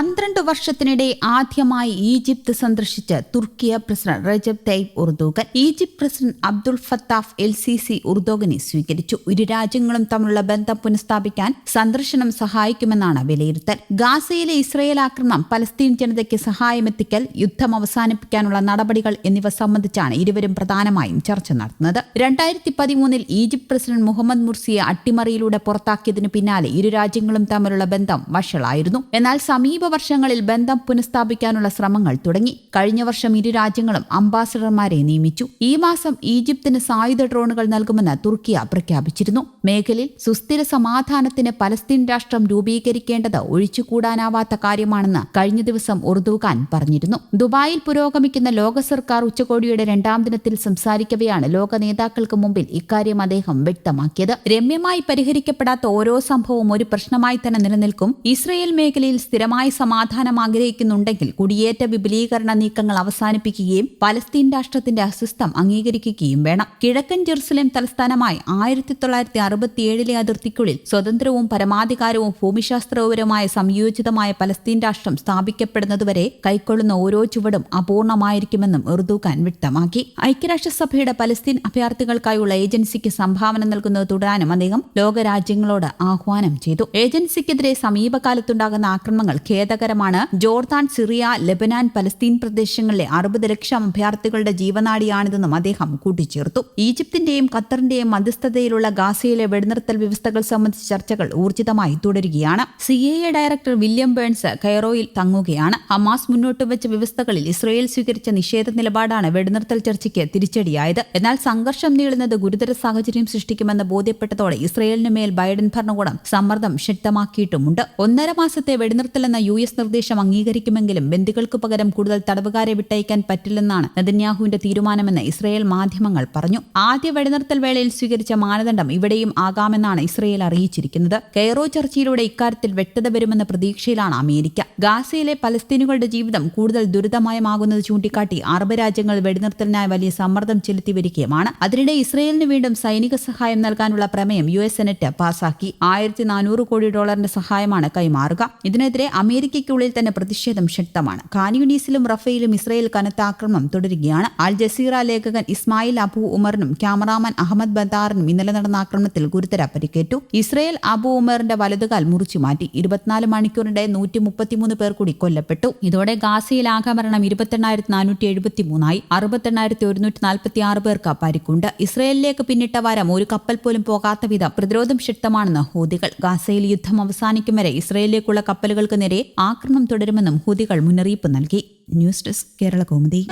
പന്ത്രണ്ട് വർഷത്തിനിടെ ആദ്യമായി ഈജിപ്ത് സന്ദർശിച്ച Turkiye president Recep Tayyip Erdogan. Egypt president Abdul Fattah el Sisi ഉർദോഗനെ സ്വീകരിച്ചു. ഇരു രാജ്യങ്ങളും തമ്മിലുള്ള ബന്ധം പുനഃസ്ഥാപിക്കാൻ സന്ദർശനം സഹായിക്കുമെന്നാണ് വിലയിരുത്തൽ. ഗാസയിലെ ഇസ്രയേൽ ആക്രമണം പലസ്തീൻ ജനതയ്ക്ക് സഹായമെത്തിക്കൽ യുദ്ധം അവസാനിപ്പിക്കാനുള്ള നടപടികൾ എന്നിവ സംബന്ധിച്ചാണ് ഇരുവരും പ്രധാനമായും ചർച്ച നടത്തുന്നത്. രണ്ടായിരത്തി പതിമൂന്നിൽ ഈജിപ്ത് പ്രസിഡന്റ് മുഹമ്മദ് മുർസിയെ അട്ടിമറിയിലൂടെ പുറത്താക്കിയതിനു പിന്നാലെ ഇരു രാജ്യങ്ങളും തമ്മിലുള്ള ബന്ധം വഷളായിരുന്നു. എന്നാൽ സമീപ വർഷങ്ങളിൽ ബന്ധം പുനഃസ്ഥാപിക്കാനുള്ള ശ്രമങ്ങൾ തുടങ്ങി. കഴിഞ്ഞ വർഷം ഇരു രാജ്യങ്ങളും അംബാസഡർമാരെ നിയമിച്ചു. ഈ മാസം ഈജിപ്തിന് സായുധ ഡ്രോണുകൾ നൽകുമെന്ന് തുർക്കിയ പ്രഖ്യാപിച്ചിരുന്നു. മേഖലയിൽ സുസ്ഥിര സമാധാനത്തിന് പലസ്തീൻ രാഷ്ട്രം രൂപീകരിക്കേണ്ടത് ഒഴിച്ചുകൂടാനാവാത്ത കാര്യമാണെന്ന് കഴിഞ്ഞ ദിവസം ഉർദുഖാൻ പറഞ്ഞിരുന്നു. ദുബായിൽ പുരോഗമിക്കുന്ന ലോക സർക്കാർ ഉച്ചകോടിയുടെ രണ്ടാം ദിനത്തിൽ സംസാരിക്കവെയാണ് ലോക നേതാക്കൾക്ക് മുമ്പിൽ ഇക്കാര്യം അദ്ദേഹം വ്യക്തമാക്കിയത്. രമ്യമായി പരിഹരിക്കപ്പെടാത്ത ഓരോ സംഭവവും ഒരു പ്രശ്നമായി തന്നെ നിലനിൽക്കും. ഇസ്രയേൽ മേഖലയിൽ സ്ഥിരമായ സമാധാനം ആഗ്രഹിക്കുന്നുണ്ടെങ്കിൽ കുടിയേറ്റ വിപുലീകരണ നീക്കങ്ങൾ അവസാനിപ്പിക്കുകയും പലസ്തീൻ രാഷ്ട്രത്തിന്റെ അസ്വസ്ഥം അംഗീകരിക്കുകയും വേണം. കിഴക്കൻ ജെറുസലേം തലസ്ഥാനമായി ആയിരത്തി തൊള്ളായിരത്തി അറുപത്തിയേഴിലെ അതിർത്തിക്കുള്ളിൽ സ്വതന്ത്രവും പരമാധികാരവും ഭൂമിശാസ്ത്രപരമായ സംയോജിതമായ പലസ്തീൻ രാഷ്ട്രം സ്ഥാപിക്കപ്പെടുന്നതുവരെ കൈക്കൊള്ളുന്ന ഓരോ ചുവടും അപൂർണമായിരിക്കുമെന്നും ഉറുദുഖാൻ വ്യക്തമാക്കി. ഐക്യരാഷ്ട്രസഭയുടെ പലസ്തീൻ അഭയാർത്ഥികൾക്കായുള്ള ഏജൻസിക്ക് സംഭാവന നൽകുന്നത് തുടരാനും അദ്ദേഹം ലോകരാജ്യങ്ങളോട് ആഹ്വാനം ചെയ്തു. ഏജൻസിക്കെതിരെ സമീപകാലത്തുണ്ടാകുന്ന ആക്രമണങ്ങൾ ഖേദകരമാണ് ജോർദാൻ സിറിയ ലെബനാൻ പലസ്തീൻ പ്രദേശങ്ങളിലെ അറുപത് ലക്ഷം അഭയാർത്ഥികളുടെ ജീവനാടിയാണിതെന്നും അദ്ദേഹം കൂട്ടിച്ചേർത്തു. ഈജിപ്തിന്റെയും ഖത്തറിന്റെയും മധ്യസ്ഥതയിലുള്ള ഗാസയിലെ വെടിനിർത്തൽ വ്യവസ്ഥകൾ സംബന്ധിച്ച ചർച്ചകൾ ഊർജിതമായി തുടരുകയാണ്. C I A director William Burns കൈറോയിൽ തങ്ങുകയാണ്. ഹമാസ് മുന്നോട്ട് വെച്ച വ്യവസ്ഥകളിൽ ഇസ്രയേൽ സ്വീകരിച്ച നിഷേധ നിലപാടാണ് വെടിനിർത്തൽ ചർച്ചയ്ക്ക് തിരിച്ചടിയായത്. എന്നാൽ സംഘർഷം നീളുന്നത് ഗുരുതര സാഹചര്യം സൃഷ്ടിക്കുമെന്ന് ബോധ്യപ്പെട്ടതോടെ ഇസ്രയേലിന് മേൽ ബൈഡൻ ഭരണകൂടം സമ്മർദ്ദം ശക്തമാക്കിയിട്ടുമുണ്ട്. ഒന്നര മാസത്തെ വെടിനിർത്തലെന്ന യു എസ് നിർദ്ദേശം അംഗീകരിക്കുമെങ്കിലും ബന്ദികൾക്ക് പകരം കൂടുതൽ തടവുകാരെ വിട്ടയക്കാൻ പറ്റില്ലെന്നാണ് നെതന്യാഹുവിന്റെ തീരുമാനമെന്ന് ഇസ്രയേൽ മാധ്യമങ്ങൾ പറഞ്ഞു. ആദ്യ വെടിനിർത്തൽ വേളയിൽ സ്വീകരിച്ച മാനദണ്ഡം ഇവിടെയും ആകാമെന്നാണ് ഇസ്രയേൽ അറിയിച്ചിരിക്കുന്നത്. കെയറോ ചർച്ചയിലൂടെ ഇക്കാര്യത്തിൽ വ്യക്തത വരുമെന്ന പ്രതീക്ഷയിലാണ് അമേരിക്ക. ഗാസയിലെ പലസ്തീനുകളുടെ ജീവിതം കൂടുതൽ ദുരിതമയമാകുന്നത് ചൂണ്ടിക്കാട്ടി അറബ് രാജ്യങ്ങൾ വെടിനിർത്തലിനായി വലിയ സമ്മർദ്ദം ചെലുത്തി വരികയുമാണ്. അതിനിടെ ഇസ്രയേലിന് വീണ്ടും സൈനിക സഹായം നൽകാനുള്ള പ്രമേയം യു എസ് സെനറ്റ് പാസാക്കി. ആയിരത്തി നാനൂറ് കോടി ഡോളറിന്റെ സഹായമാണ് കൈമാറുക. ഇതിനെതിരെ അമേരിക്കയ്ക്കുള്ളിൽ തന്നെ പ്രതിഷേധം ശക്തമാണ്. കാനിയുനീസിലും റഫയിലും ഇസ്രയേൽ കനത്ത ആക്രമണം തുടരുകയാണ്. അൽ ജസീറ ലേഖകൻ ഇസ്മായിൽ അബു ഉമറിനും ക്യാമറാമാൻ അഹമ്മദ് ബദാറിനും ഇന്നലെ നടന്ന ആക്രമണത്തിൽ ഗുരുതര പരിക്കേറ്റു. ഇസ്രയേൽ അബു ഉമറിന്റെ വലതുകാൽ മുറിച്ചു മാറ്റി ഇരുപത്തിനാല് മണിക്കൂറിന്റെ നൂറ്റി മുപ്പത്തിമൂന്ന് പേർ കൂടി കൊല്ലപ്പെട്ടു. ഇതോടെ ഗാസയിൽ ആകമരണം ഇരുപത്തെണ്ണായിരത്തി നാനൂറ്റി എഴുപത്തി മൂന്നായി അറുപത്തെണ്ണായിരത്തി ഒരുന്നൂറ്റി നാൽപ്പത്തി ആറ് പേർക്ക് പരിക്കുണ്ട്. ഇസ്രയേലിലേക്ക് പിന്നിട്ട വാരം ഒരു കപ്പൽ പോലും പോകാത്ത വിധം പ്രതിരോധം ശക്തമാണെന്ന് ഹൂതികൾ. ഗാസയിൽ യുദ്ധം അവസാനിക്കും വരെ ഇസ്രയേലിലേക്കുള്ള കപ്പലുകൾക്ക് നേരെ ആക്രമണം തുടരുമെന്നും ഹൂതികൾ മുന്നറിയിപ്പ് നൽകി. News desk Kerala Kaumudi.